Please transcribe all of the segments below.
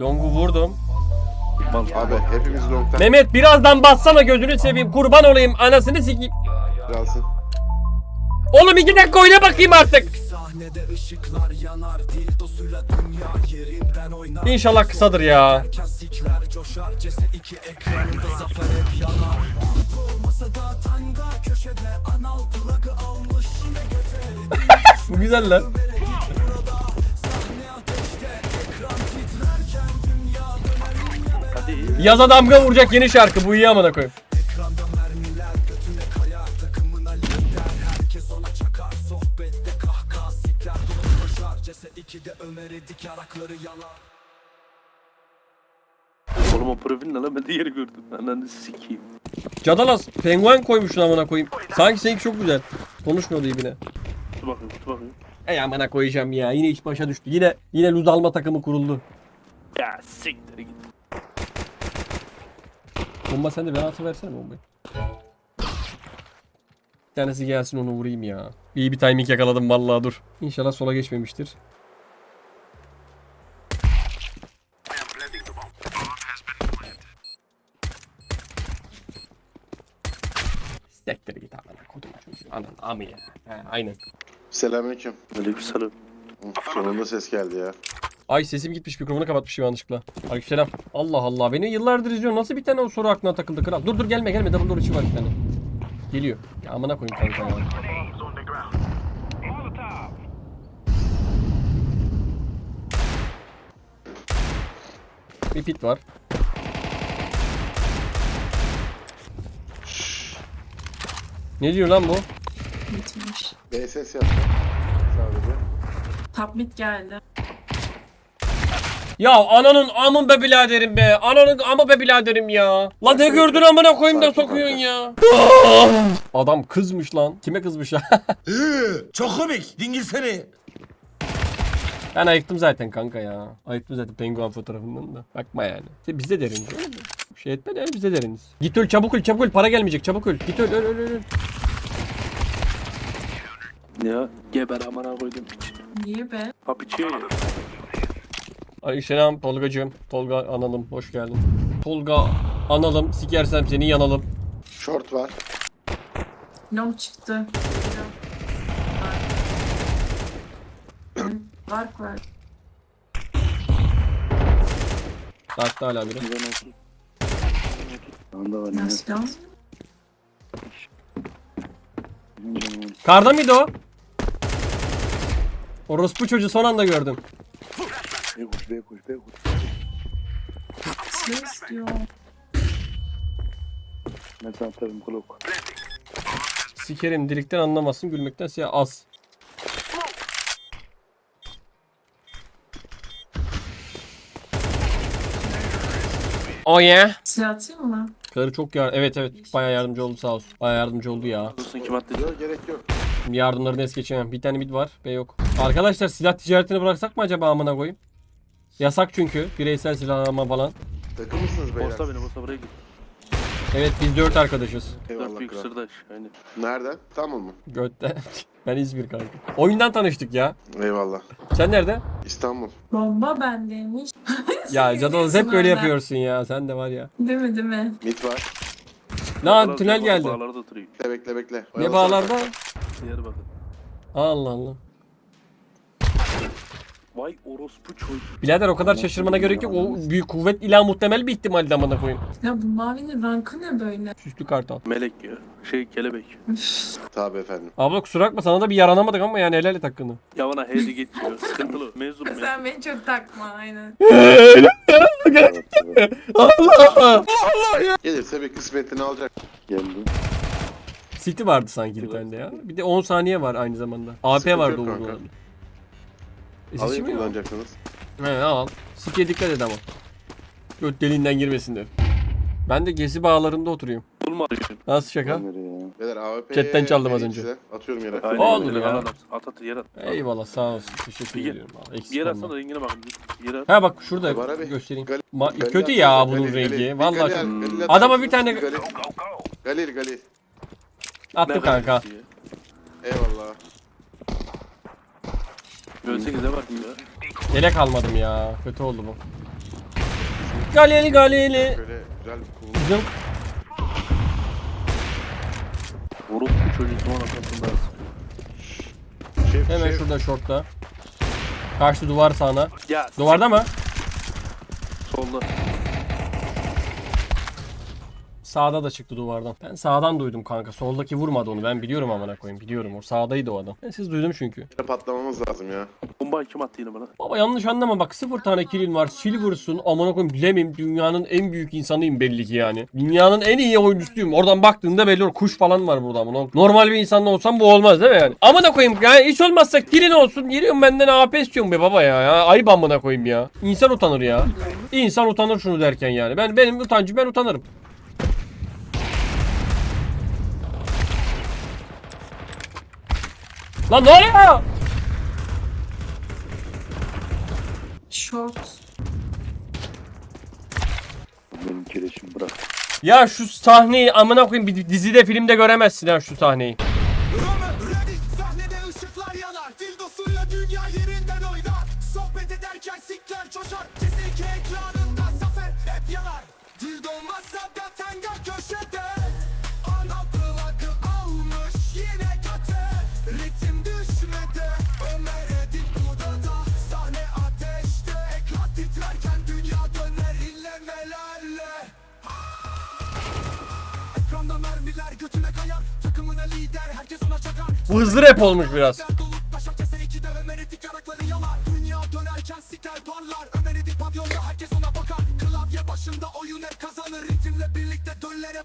Long'u vurdum. Abi hepimiz long'tan Mehmet birazdan bassana gözünü seveyim. Kurban olayım anasını sikeyim. kalsın. Oğlum iki dakika oyna bakayım artık. Sahnede ışıklar yanar Dildosuyla dünya yerinden oynar İnşallah kısadır ya. Klasikler coşar ceset iki ekranda zafer hep yanar Olmasa da tanga köşede anal plakı almış yine göte Bu güzel lan. Yaza damga vuracak yeni şarkı. Bu iyi amına koyayım. Oğlum o profil ne lan ben de yeri gördüm. Ananı sikeyim. Cadalas penguen koymuşsun amına koyayım. Sanki seninki çok güzel. Konuşmuyordu ibine. Dur bakayım dur bakayım. Ey amına koyacağım ya. Yine iş başa düştü. Yine yine luz alma takımı kuruldu. Ya siktir git. Bomba sen de bir atı versene bombayı. Bir tanesi gelsin onu vurayım ya. İyi bir timing yakaladım vallahi dur. İnşallah sola geçmemiştir. Sektir git amına kodum çocuğu. Anan amı ya. He, aynen. Selamünaleyküm. Aleykümselam. Sonunda ses geldi ya. Ay sesim gitmiş mikrofonu kapatmışım yanlışlıkla. Aleykümselam. Allah Allah beni yıllardır izliyor. Nasıl bir tane o soru aklına takıldı kral? Dur dur gelme gelme double door içi var bir tane. Geliyor. Ya amına koyayım kanka ya. Bir pit var. Ne diyor lan bu? Bitmiş. B ses yaptı. Sadece. Top mid geldi. Ya ananın amın be biraderim be. Ananın amı be biraderim ya. Lan ne gördün amına koyayım da sokuyorsun ya. Adam kızmış lan. Kime kızmış ya? Çok komik. Dingil seni. ben ayıktım zaten kanka ya. Ayıktım zaten penguen fotoğrafından da. Bakma yani. İşte biz de deriniz. şey etme de biz de deriniz. Git öl çabuk öl çabuk öl. Para gelmeyecek çabuk öl. Git öl öl öl öl. Ya geber amına koydum piç. Niye be? Ha piçi. Aleykümselam Tolgacığım. Tolga analım hoş geldin. Tolga analım sikersem seni yanalım. Short var. Long çıktı. Var. Var var. Dark'ta hala biri. Anda var Nasıl long? Karda mıydı o? Orospu çocuğu son anda gördüm. Ne kuş be kuş be kuş. Ses diyor. Ben sana atarım. Sikerim dilikten anlamazsın gülmekten siyah az. Oh yeah. Silah atayım mı? Karı çok yar evet evet bayağı yardımcı oldu sağ olsun. Bayağı yardımcı oldu ya. Dursun kim attı? Yok gerek yok. Yardımlarını es geçemem. Bir tane mid var B yok. Arkadaşlar silah ticaretini bıraksak mı acaba amına koyayım? Yasak çünkü bireysel silahlama falan. Takım mısınız beyler? Bosta beni bosta buraya git. Evet biz dört arkadaşız. Dört Eyvallah büyük kral. sırdaş. Aynen. Nereden? Tamam mı? Götte. ben İzmir kanka. Oyundan tanıştık ya. Eyvallah. Sen nerede? İstanbul. Bomba bendeymiş. Ya Cadalız hep böyle yapıyorsun ya. Sen de var ya. Değil mi değil mi? Mid var. Lan tünel geldi. Bağlarda oturuyor. Bekle bekle bekle. Ne bağlarda? Diğer bakın. Allah Allah. Vay orospu çocuk. Birader o kadar şaşırmsana gerek yok. O büyük kuvvet ila muhtemel bir ihtimalde amına koyayım. Ya bu mavinin rankı ne böyle? Süslü kartal. Melek ya. Şey kelebek. Tabi efendim. Abla kusura bakma sana da bir yaranamadık ama yani helal et hakkını. Ya bana hedi geçiyor. Sıkıntılı. Mevzu mevzu. Sen beni çok takma aynen. Allah! Gelirse bir kısmetini alacak. Geldi. City vardı sanki bir tane de ya. Bir de 10 saniye var aynı zamanda. AP Sıkıntı vardı yok E Alayım yok. kullanacaksınız. He al. City'ye dikkat et ama. Göt deliğinden girmesinler. Ben de gezi bağlarında oturuyorum. Bulmadı. Nasıl şaka? Beyler AWP Chatten çaldım az önce. Size. Atıyorum yere. Aynen. Olur öyle. ya. Al, At at yer at. Eyvallah sağ olsun. Teşekkür Bir yer- ediyorum. abi. Bir Eksik yer olma. atsana rengine bakın. Bir yer at. Ha bak şurada Var abi. göstereyim. Gal- Ma- Galil kötü at- ya bunun Galil, rengi. Galil, Vallahi. Galil, Galil atar Adama bir tane- Galil. Galil Ne kanka. Eyvallah. Göğse gize bak ya. Yelek almadım ya. Kötü oldu bu. Galil galili. Böyle güzel bir cool. Bizim Orospu çocuğu arkasında Şef, hemen şef. şurada şortta. Karşı duvar sağına. Ya Duvarda mı? solda. Sağda da çıktı duvardan. Ben sağdan duydum kanka. Soldaki vurmadı onu. Ben biliyorum amına koyayım. Biliyorum. O sağdaydı o adam. Ben siz duydum çünkü. Patlamamız lazım ya. Bomba kim attı yine bana? Baba yanlış anlama bak sıfır tane killin var. Silver'sın amına koyayım bilemeyim. Dünyanın en büyük insanıyım belli ki yani. Dünyanın en iyi oyuncusuyum. Oradan baktığında belli olur. Kuş falan var burada amına. Normal bir insanla olsam bu olmaz değil mi yani? Amına koyayım ya hiç olmazsa killin olsun. Giriyorum benden AP istiyorum be baba ya. ya. Ayıp amına koyayım ya. İnsan utanır ya. İnsan utanır şunu derken yani. Ben benim utancım ben utanırım. Lan ne oluyor? Short. Benim kireçim bırak. Ya şu sahneyi amına koyayım bir dizide filmde göremezsin ha şu sahneyi. Roma, ready, sahnede ışıklar yanar Dildosuyla dünya yerinden oynar Sohbet ederken sikler coşar Kesinlikle ekranında zafer hep yanar Dildo masada tanga köşede Bu hızlı rap olmuş biraz.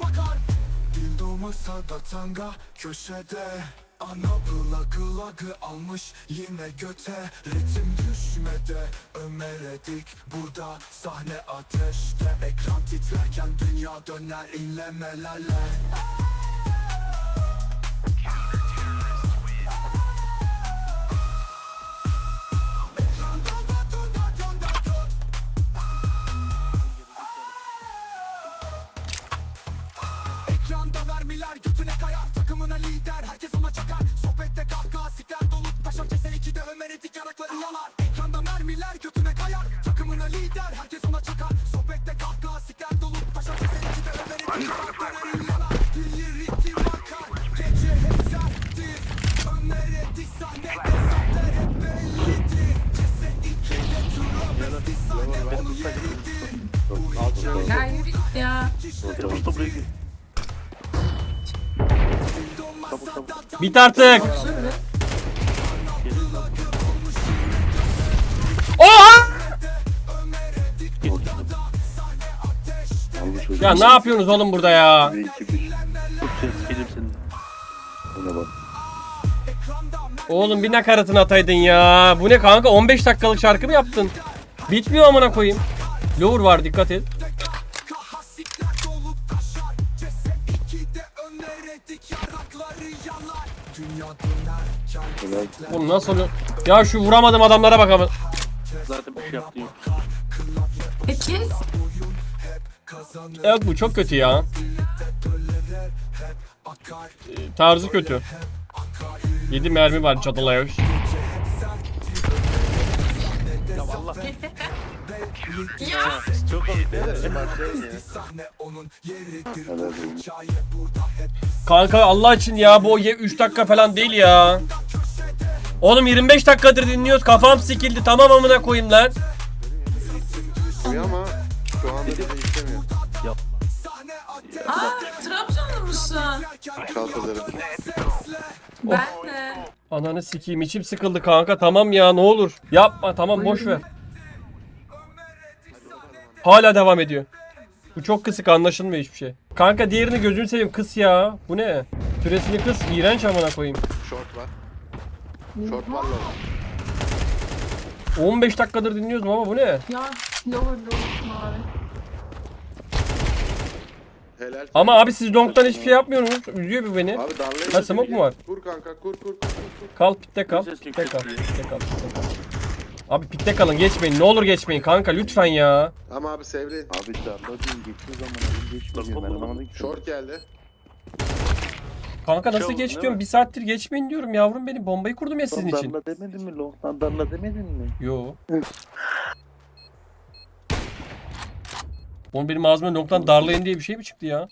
Bakar. Dildo masada tanga köşede Ana plakı lagı almış yine göte. Ritim düşmedi Ömer Edik burada Sahne ateşte. Ekran titrerken dünya döner inlemelerle Bit artık. Oha! Ya ne yapıyorsunuz oğlum burada ya? V2 1. Tut seni Oğlum bir nakaratını ataydın ya. Bu ne kanka 15 dakikalık şarkı mı yaptın? Bitmiyor amına koyayım. Lower var dikkat et. Oğlum nasıl oluyor? Ya şu vuramadım adamlara bak ama. Zaten bir şey yaptın yok. Peki. Yok bu çok kötü ya. Ee, Tarzı kötü. 7 mermi var çatalaya. Ya. Çok komik. Kanka Allah için ya bu 3 dakika falan değil ya. Oğlum 25 dakikadır dinliyoruz kafam sikildi tamam amına koyayım lan. Uyuyor ama şu anda bizi istemiyor. Sahne ateş Aa Trabzonlu musun? Ben de. Ananı sikeyim içim sıkıldı kanka tamam ya ne olur. Yapma tamam boş ver. Hala devam ediyor. Bu çok kısık anlaşılmıyor hiçbir şey. Kanka diğerini gözünü seveyim kıs ya. Bu ne? Süresini kıs iğrenç amına koyayım. Short var. Short var lan. 15 dakikadır dinliyoruz ama bu ne? Ya lower lower mavi. Helal. Ama abi siz long'dan hiçbir şey yapmıyorsunuz. Üzüyor bir beni. Abi darlayın. Ha, smoke mu var? Kur kanka kur kur kur kur. kur. Kal pitte kal. Pitte kal. Pitte kal. Pitte kal. Abi pitte kalın geçmeyin. Ne olur geçmeyin kanka lütfen ya. Ama abi sevleyin. Abi darla diyor geçiyor zaman abi geçmiyor. Ben anlamadım ki. Short geldi. Kanka nasıl oldu, geç diyorum? Bir saattir geçmeyin diyorum yavrum benim. Bombayı kurdum ya sizin Lan için. darla demedin mi? Lohtan darla demedin mi? Yo. Oğlum benim ağzıma noktadan darlayın diye bir şey mi çıktı ya?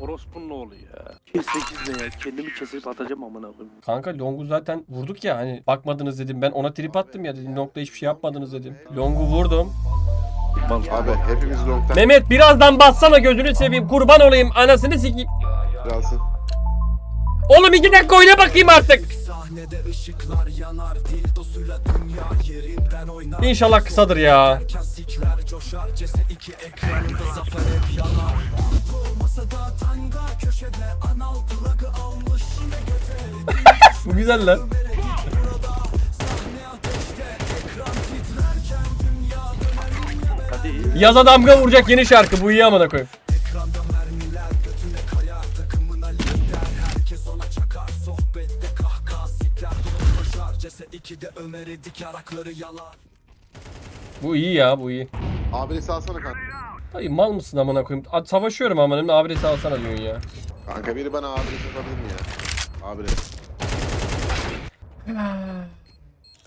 Orospu'nun oğlu ya. Kes 8 ne ya? Kendimi kesip atacağım amına koyayım. Kanka Long'u zaten vurduk ya hani bakmadınız dedim. Ben ona trip attım ya dedim. Nokta hiçbir şey yapmadınız dedim. Long'u vurdum. Abi hepimiz long'tan Mehmet birazdan bassana gözünü seveyim. Kurban olayım anasını sikeyim. kralsın. Oğlum iki dakika oyna bakayım artık. Sahnede ışıklar yanar Dildosuyla dünya yerinden oynar İnşallah kısadır ya. Kasikler coşar Cese iki ekranında zafer hep yanar Bu masada tanga köşede Anal plakı almış yine göte Bu güzel lan. Yaza damga vuracak yeni şarkı bu iyi amına koyayım. Bu iyi ya bu iyi. Abini salsana kanka. Dayı mal mısın amına koyayım? A- Savaşıyorum amına koyayım. Abire alsana diyorsun ya. Kanka biri bana abini yapabilir mi ya? Abini.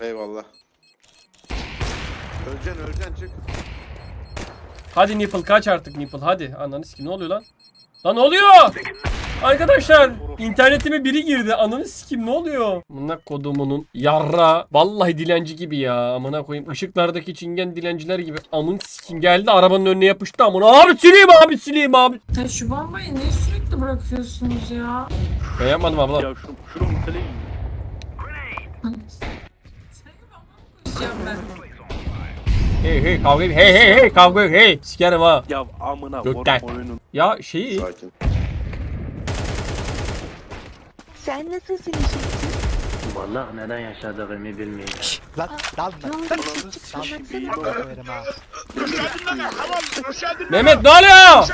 Eyvallah. Öleceksin öleceksin çık. Hadi Nipple kaç artık Nipple hadi. Ananı sikim ne oluyor lan? Lan ne oluyor? Arkadaşlar internetime biri girdi. Ananı sikim ne oluyor? Amına kodumunun yarra. Vallahi dilenci gibi ya. Amına koyayım. Işıklardaki çingen dilenciler gibi. Amın sikim geldi arabanın önüne yapıştı amına. Abi sileyim abi sileyim abi. Ya şu bombayı niye sürekli bırakıyorsunuz ya? Ben yapmadım abla. Ya şunu, şunu muteleyim. Ben. Hey hey kavga hey hey hey kavga hey. Sikerim ha. Ya amına Gökten. oyunun. Ya şeyi Sakin. Sen nasılsın işin? Vallahi neden yaşadığımı bilmiyorum. Ne oldu? Çıkamatsana. Mehmet ne oluyor?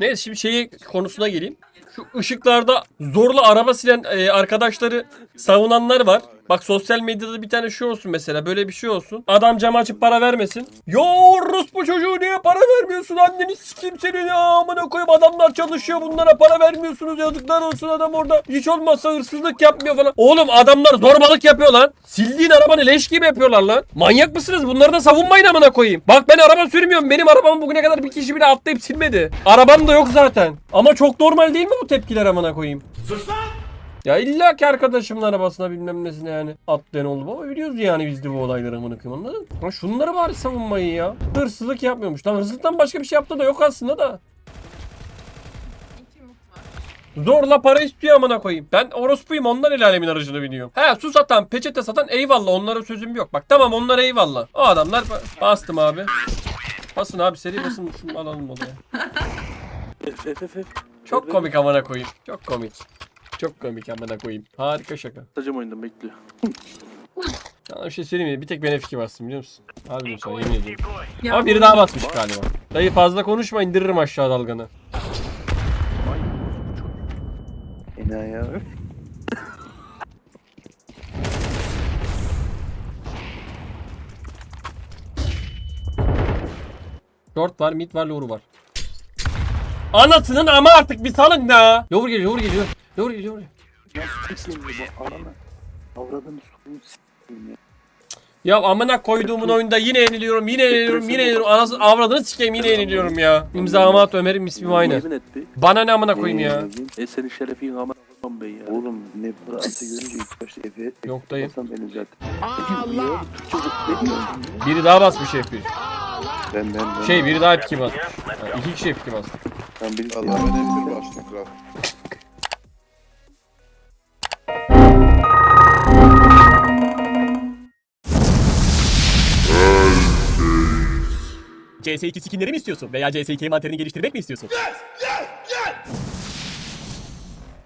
Neyse şimdi şeyi konusuna geleyim. Şu ışıklarda zorla araba silen e, arkadaşları savunanlar var. Bak sosyal medyada bir tane şey olsun mesela böyle bir şey olsun. Adam cam açıp para vermesin. Yo bu çocuğu niye para vermiyorsun anneni sikeyim seni ya amına koyayım adamlar çalışıyor bunlara para vermiyorsunuz yazıklar olsun adam orada. Hiç olmazsa hırsızlık yapmıyor falan. Oğlum adamlar zorbalık yapıyor lan. Sildiğin arabanı leş gibi yapıyorlar lan. Manyak mısınız bunları da savunmayın amına koyayım. Bak ben araba sürmüyorum benim arabamı bugüne kadar bir kişi bile atlayıp silmedi. Arabam da yok zaten. Ama çok normal değil mi bu tepkiler amına koyayım? Ya illa ki arkadaşımın arabasına bilmem nesine yani atlayan oldu baba biliyoruz yani biz de bu olayları amına koyayım anladın? Lan şunları bari savunmayın ya. Hırsızlık yapmıyormuş. Lan hırsızlıktan başka bir şey yaptığı da yok aslında da. Zorla para istiyor amına koyayım. Ben orospuyum ondan el alemin aracını biniyorum. He su satan peçete satan eyvallah onlara sözüm yok. Bak tamam onlar eyvallah. O adamlar ba- bastım abi. Basın abi seri basın şunu alalım odaya. Çok komik amına koyayım. Çok komik. Çok komik amına koyayım. Harika şaka. Atacağım oyundan bekliyor. Sana bir şey söyleyeyim mi? Bir tek ben F2 bastım biliyor musun? Harbi mi sana yemin ediyorum. Ya Ama biri daha basmış galiba. Dayı fazla konuşma indiririm aşağı dalganı. İnan ya. Short var, mid var, lower var. Anasının ama artık bir salın ya. Lower geliyor, lower geliyor. Lower geliyor, lower geliyor. Nasıl sikeyim bu ananı? Avradını sokayım sikeyim ya. Ya amına koyduğumun oyunda yine yeniliyorum, yine yeniliyorum, yine yeniliyorum. Anasını avradını sikeyim yine yeniliyorum ya. İmzamı at Ömer'in ismi aynı. Yemin etti. Bana ne amına koyayım ya. E senin şerefin amına koyayım ben ya. Oğlum ne burası görünce ilk başta Efe Yok dayı. Hasan beni zaten. Allah! Biri daha basmış F1. Ben ben ben. Şey biri daha F2 basmış. Ha, iki kişi F2 basmış. Ben bir Allah ben hep bir başladım kral. CS2 skinleri mi istiyorsun? Veya CS2 envanterini geliştirmek mi istiyorsun?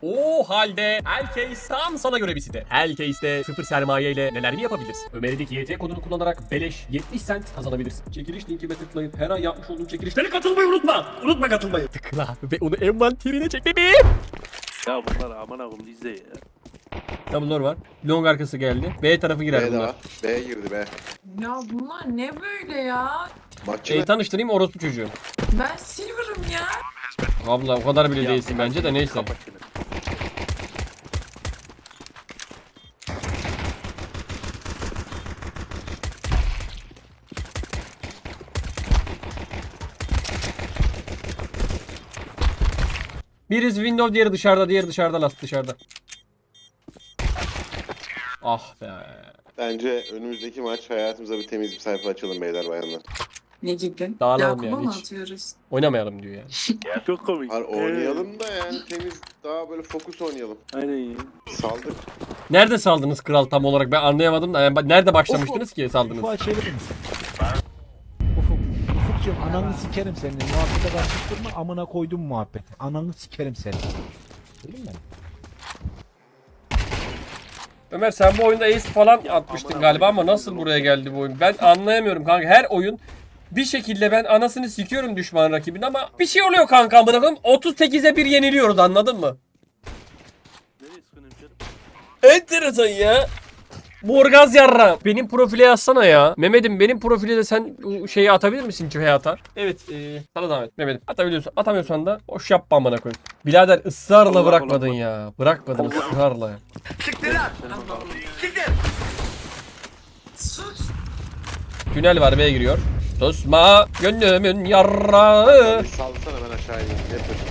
O halde Hellcase tam sana göre bir site. Hellcase'de sıfır sermaye ile neler mi yapabilirsin? Ömer'deki YT kodunu kullanarak beleş 70 cent kazanabilirsin. Çekiliş linkime tıklayıp her ay yapmış olduğum çekilişlere katılmayı unutma. Unutma katılmayı. Tıkla ve onu envanterine çek bebeğim. Ya bunlar amına koyayım izle ya. Double'lar var. Long arkası geldi. B tarafı girer B bunlar. var. B girdi B. Ya bunlar ne böyle ya? Bahçede Şeyi tanıştırayım orospu çocuğu. Ben silver'ım ya. Abla o kadar bile değilsin bence de neyse. Birisi window diğeri dışarıda diğeri dışarıda last dışarıda. Ah be. bence önümüzdeki maç hayatımıza bir temiz bir sayfa açalım beyler bayanlar. Ne gibi? Dağılalım Yakup'a yani mı hiç. atıyoruz? Oynamayalım diyor yani. Çok komik. Hayır oynayalım da yani temiz daha böyle fokus oynayalım. Aynen ya. Saldık. Nerede saldınız kral tam olarak ben anlayamadım da yani ba- nerede başlamıştınız ki saldınız? Ufuk'a çevirir misin? Ufuk. Ufukcuğum ananı sikerim senin. Muhabbete karıştırma amına koydum muhabbeti. Ananı sikerim seni. Değil mi? Ömer sen bu oyunda ace falan atmıştın galiba ama nasıl buraya geldi bu oyun? Ben anlayamıyorum kanka. Her oyun bir şekilde ben anasını sikiyorum düşman rakibin ama bir şey oluyor kanka koyayım. 38'e 1 yeniliyoruz anladın mı? Enteresan ya. Morgaz yarra. Benim profile yazsana ya. Mehmet'im benim profile de sen o şeyi atabilir misin Cühe atar? Evet. E, sana zahmet Mehmet'im. Atabiliyorsan. Atamıyorsan da boş yapma amına koyayım. Birader ısrarla Allah bırakmadın Allah. ya. Bırakmadın ısrarla. Sus. Tünel var B'ye giriyor. Susma gönlümün yarrağı. Salsana ben aşağı ineyim. Ne yapıyorsun?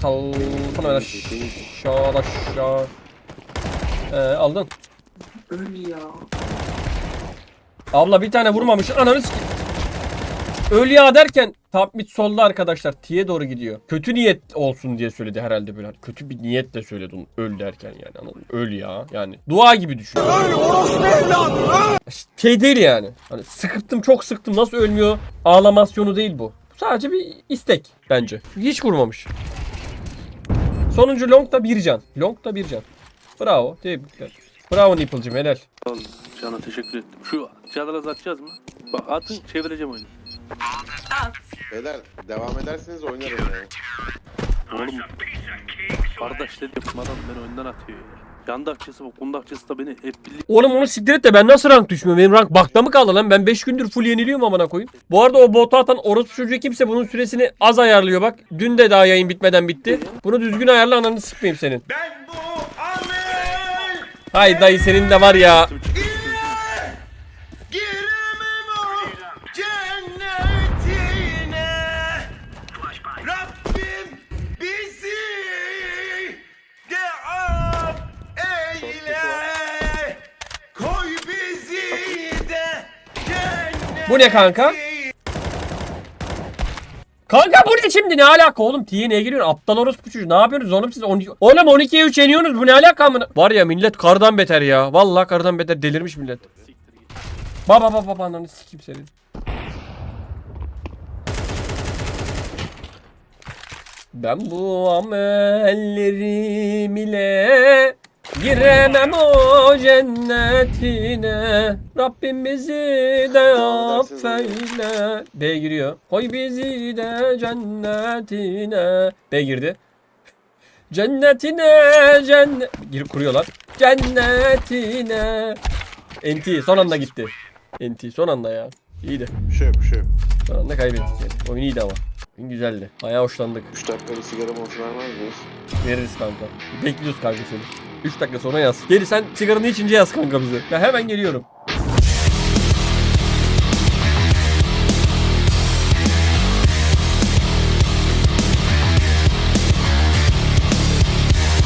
Salsana ben aşağı aşağı. Ee, aldın. Öl ya. Abla bir tane vurmamışsın. Ananı sikeyim. Öl ya derken top mid solda arkadaşlar. T'ye doğru gidiyor. Kötü niyet olsun diye söyledi herhalde böyle. Kötü bir niyetle söyledi onu. Öl derken yani anladın mı? Öl ya. Yani dua gibi düşün. Öl Şey değil yani. Hani sıkıntım çok sıktım. Nasıl ölmüyor? Ağlamasyonu değil bu. Sadece bir istek bence. Hiç vurmamış. Sonuncu long da bir can. Long da bir can. Bravo. Tebrikler. Bravo Nipple'cim helal. Can'a teşekkür ettim. Şu çadırı atacağız mı? Bak atın çevireceğim oyunu. At. Beyler devam ederseniz oynarım yani. Oğlum. Kardeş dedim adam beni önden atıyor ya. Yandakçısı bu kundakçısı da beni hep birlikte Oğlum onu siktir et de ben nasıl rank düşmüyorum? Benim rank bakta mı kaldı lan? Ben 5 gündür full yeniliyorum amına koyayım. Bu arada o botu atan orospu çocuğu kimse bunun süresini az ayarlıyor bak. Dün de daha yayın bitmeden bitti. Bunu düzgün ayarla ananı sıkmayayım senin. Ben bu amel Hay dayı senin de var ya. Bu ne kanka? Kanka bu ne şimdi ne alaka oğlum? T'ye niye giriyorsun? Aptal orospu çocuğu. Ne yapıyorsunuz oğlum siz? 12... Oğlum 12'ye 3 yeniyorsunuz. Bu ne alaka amına? Var ya millet kardan beter ya. Vallahi kardan beter delirmiş millet. Baba baba baba ananı sikeyim senin. Ben bu amellerim ile giremem o cennetine. Rabbim bizi de affeyle. B giriyor. Koy bizi de cennetine. B girdi. Cennetine cennet. Girip kuruyorlar. Cennetine. NT son anda gitti. NT son anda ya. İyiydi. Bir şey yok bir şey yok. Son anda kaybettik yani. Oyun iyiydi ama. Oyun güzeldi. Bayağı hoşlandık. 3 dakika bir sigara molası vermez miyiz? Veririz kanka. Bekliyoruz kanka seni. 3 dakika sonra yaz. Geri sen sigaranı içince yaz kanka bize. Ben hemen geliyorum.